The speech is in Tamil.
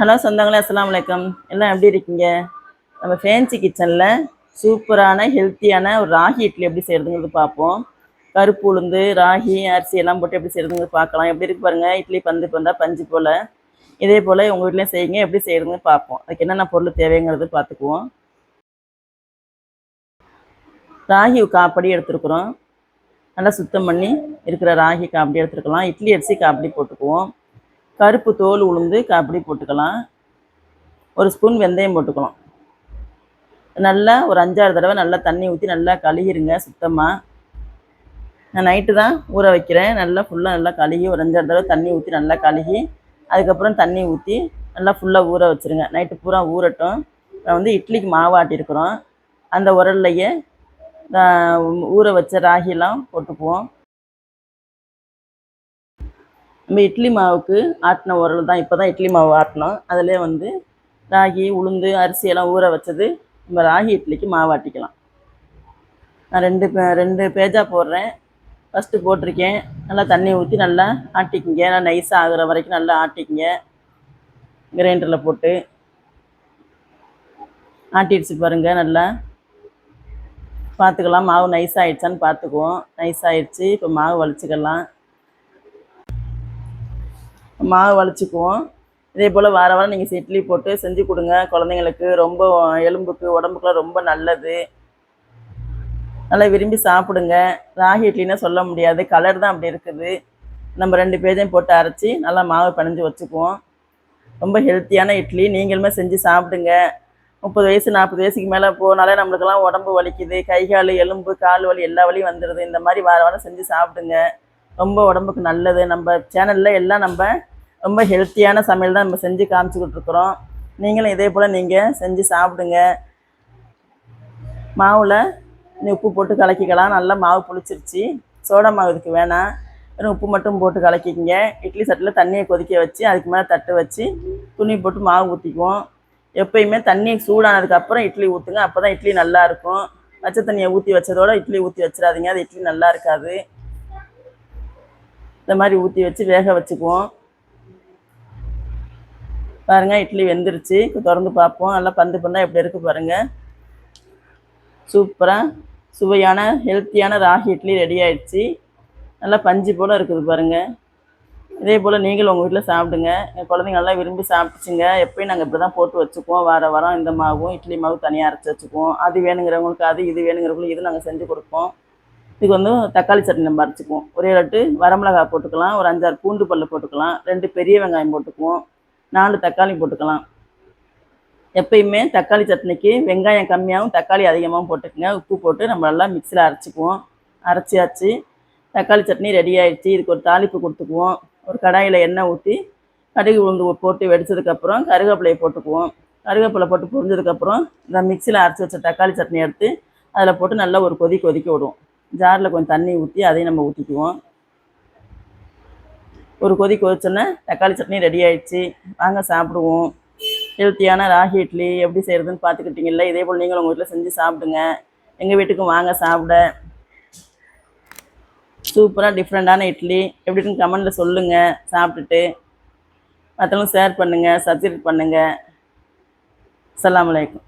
ஹலோ சொந்தங்களே அஸ்லாம் வலைக்கம் எல்லாம் எப்படி இருக்கீங்க? நம்ம ஃபேன்சி கிச்சனில் சூப்பரான ஹெல்த்தியான ஒரு ராகி இட்லி எப்படி செய்கிறதுங்கிறது பார்ப்போம். கருப்பு உளுந்து ராகி அரிசி எல்லாம் போட்டு எப்படி செய்கிறதுங்கிறது பார்க்கலாம். எப்படி இருக்கு பாருங்கள் இட்லி பந்து பந்தா பஞ்சு போல். இதே போல் உங்கள் வீட்லேயும் செய்யுங்க எப்படி செய்கிறதுன்னு பார்ப்போம். அதுக்கு என்னென்ன பொருள் தேவைங்கிறது பார்த்துக்குவோம். ராகி காப்படி எடுத்துருக்குறோம். நல்லா சுத்தம் பண்ணி இருக்கிற ராகி காப்படி எடுத்துருக்கலாம். இட்லி அரிசி காப்படி போட்டுக்குவோம். கருப்பு தோல் உளுந்து அப்படி போட்டுக்கலாம். ஒரு ஸ்பூன் வெந்தயம் போட்டுக்கலாம். நல்லா ஒரு அஞ்சாறு தடவை நல்லா தண்ணி ஊற்றி நல்லா கழுகிருங்க சுத்தமாக நான் நைட்டு தான் ஊற வைக்கிறேன். நல்லா ஃபுல்லாக நல்லா கழுகி ஒரு அஞ்சாறு தடவை தண்ணி ஊற்றி நல்லா கழுகி அதுக்கப்புறம் தண்ணி ஊற்றி நல்லா ஃபுல்லாக ஊற வச்சுருங்க. நைட்டு பூரா ஊறட்டும். நான் வந்து இட்லிக்கு மாவு ஆட்டியிருக்கிறோம். அந்த உரல்லையே ஊற வச்ச ராகிலாம் போட்டுக்குவோம். நம்ம இட்லி மாவுக்கு ஆட்டின உரல் தான். இப்போ தான் இட்லி மாவு ஆட்டினோம். அதிலே வந்து ராகி உளுந்து அரிசியெல்லாம் ஊற வச்சது நம்ம ராகி இட்லிக்கு மாவு ஆட்டிக்கலாம். நான் ரெண்டு பே- ரெண்டு பேஜாக போடுறேன். ஃபஸ்ட்டு போட்டிருக்கேன். நல்லா தண்ணி ஊற்றி நல்லா ஆட்டிக்கிங்க. நல்லா நைஸாக ஆகுற வரைக்கும் நல்லா ஆட்டிக்கிங்க. கிரைண்டரில் போட்டு ஆட்டிடுச்சு பாருங்கள் நல்லா பார்த்துக்கலாம் மாவு நைஸ் ஆயிடுச்சான்னு பார்த்துக்குவோம் நைஸ் ஆயிடுச்சு. இப்போ மாவு வலிச்சுக்கலாம். மாவு வலிச்சுக்குவோம் இதே போல் வார வாரம் நீங்கள் இட்லி போட்டு செஞ்சு கொடுங்க. குழந்தைங்களுக்கு ரொம்ப எலும்புக்கு உடம்புக்குலாம் ரொம்ப நல்லது. நல்லா விரும்பி சாப்பிடுங்க. ராகி இட்லின்னா சொல்ல முடியாது. கலர் தான் அப்படி இருக்குது. நம்ம ரெண்டு பேஜையும் போட்டு அரைச்சி நல்லா மாவு பிணைஞ்சு வச்சுக்குவோம். ரொம்ப ஹெல்த்தியான இட்லி. நீங்களுமே செஞ்சு சாப்பிடுங்க. முப்பது வயசு நாற்பது வயசுக்கு மேலே போனாலே நம்மளுக்கெல்லாம் உடம்பு வலிக்குது. கை கால் எலும்பு கால் வலி எல்லா வலியும் வந்துடுது இந்த மாதிரி வார வாரம் செஞ்சு சாப்பிடுங்க. ரொம்ப உடம்புக்கு நல்லது. நம்ம சேனலில் எல்லாம் நம்ம ரொம்ப ஹெல்த்தியான சமையல் தான் நம்ம செஞ்சு காமிச்சிக்கிட்டு இருக்கிறோம் நீங்களும் இதே போல் நீங்கள் செஞ்சு சாப்பிடுங்க. மாவில் நீ உப்பு போட்டு கலக்கிக்கலாம். நல்லா மாவு புளிச்சிருச்சு. சோடா மாவு இதுக்கு வேணாம். வெறும் உப்பு மட்டும் போட்டு கலக்கிக்கிங்க. இட்லி சட்டில் தண்ணியை கொதிக்க வச்சு அதுக்கு மேலே தட்டு வச்சு துணி போட்டு மாவு ஊற்றிக்குவோம் எப்பயுமே தண்ணி சூடானதுக்கப்புறம் இட்லி ஊற்றுங்க அப்போ தான் இட்லி நல்லாயிருக்கும் பச்சை தண்ணியை ஊற்றி வச்சதோட இட்லி ஊற்றி வச்சிடாதீங்க. அது இட்லி நல்லா இருக்காது. இந்த மாதிரி ஊற்றி வச்சு வேக வச்சுக்குவோம். பாருங்கள் இட்லி வெந்துருச்சு. இப்போ திறந்து பார்ப்போம். நல்லா பந்து பந்தா எப்படி இருக்குது பாருங்கள் சூப்பராக சுவையான ஹெல்த்தியான ராகி இட்லி ரெடி ஆயிடுச்சு. நல்லா பஞ்சு போல் இருக்குது பாருங்கள் இதே போல் நீங்களும் உங்கள் வீட்டில் சாப்பிடுங்க. என் குழந்தைங்க நல்லா விரும்பி சாப்பிட்டுச்சுங்க. எப்பயும் நாங்கள் இப்படி தான் போட்டு வச்சுக்குவோம். வார வாரம் இந்த மாவும் இட்லி மாவு தனியாக அரைச்சி வச்சுக்குவோம். அது வேணுங்கிறவங்களுக்கு அது இது வேணுங்கிறவங்களுக்கு இது நாங்கள் செஞ்சு கொடுப்போம். இதுக்கு வந்து தக்காளி சட்னி நம்ம அரைச்சிக்குவோம். ஒரே லட்டு வரமிளகாய் போட்டுக்கலாம். ஒரு அஞ்சாறு பூண்டு பல்லு போட்டுக்கலாம். ரெண்டு பெரிய வெங்காயம் போட்டுக்குவோம். நாலு தக்காளி போட்டுக்கலாம். எப்பயுமே தக்காளி சட்னிக்கு வெங்காயம் கம்மியாகவும் தக்காளி அதிகமாகவும் போட்டுக்கோங்க. உப்பு போட்டு நம்ம நல்லா மிக்சியில் அரைச்சிக்குவோம். அரைச்சியாச்சு தக்காளி சட்னி ரெடி ஆகிடுச்சு இதுக்கு ஒரு தாளிப்பு கொடுத்துக்குவோம். ஒரு கடாயில் எண்ணெய் ஊற்றி கடுகு உளுந்து போட்டு வெடிச்சதுக்கப்புறம் கருவேப்பிலையை போட்டுக்குவோம். கருவேப்பிலை போட்டு புரிஞ்சதுக்கப்புறம் இந்த மிக்சியில் அரைச்சி வச்ச தக்காளி சட்னி எடுத்து அதில் போட்டு நல்லா ஒரு கொதி கொதிக்க விடுவோம் ஜாரில் கொஞ்சம் தண்ணி ஊற்றி அதையும் நம்ம ஊற்றிக்குவோம் ஒரு கொதி கொதிச்சோன்னே தக்காளி சட்னி ரெடி ஆயிடுச்சு. வாங்க சாப்பிடுவோம். ஹெல்த்தியான ராகி இட்லி எப்படி செய்கிறதுன்னு பார்த்துக்கிட்டீங்கல்ல? இதே போல் நீங்களும் உங்கள் வீட்டில் செஞ்சு சாப்பிடுங்க. எங்கள் வீட்டுக்கும் வாங்க சாப்பிட. சூப்பராக டிஃப்ரெண்ட்டான இட்லி. எப்படி இருக்குன்னு கமெண்டில் சொல்லுங்கள் சாப்பிட்டுட்டு மற்றவங்களும் ஷேர் பண்ணுங்கள் சப்ஸ்கிரைப் பண்ணுங்கள் அஸ்ஸலாமு அலைக்கும்.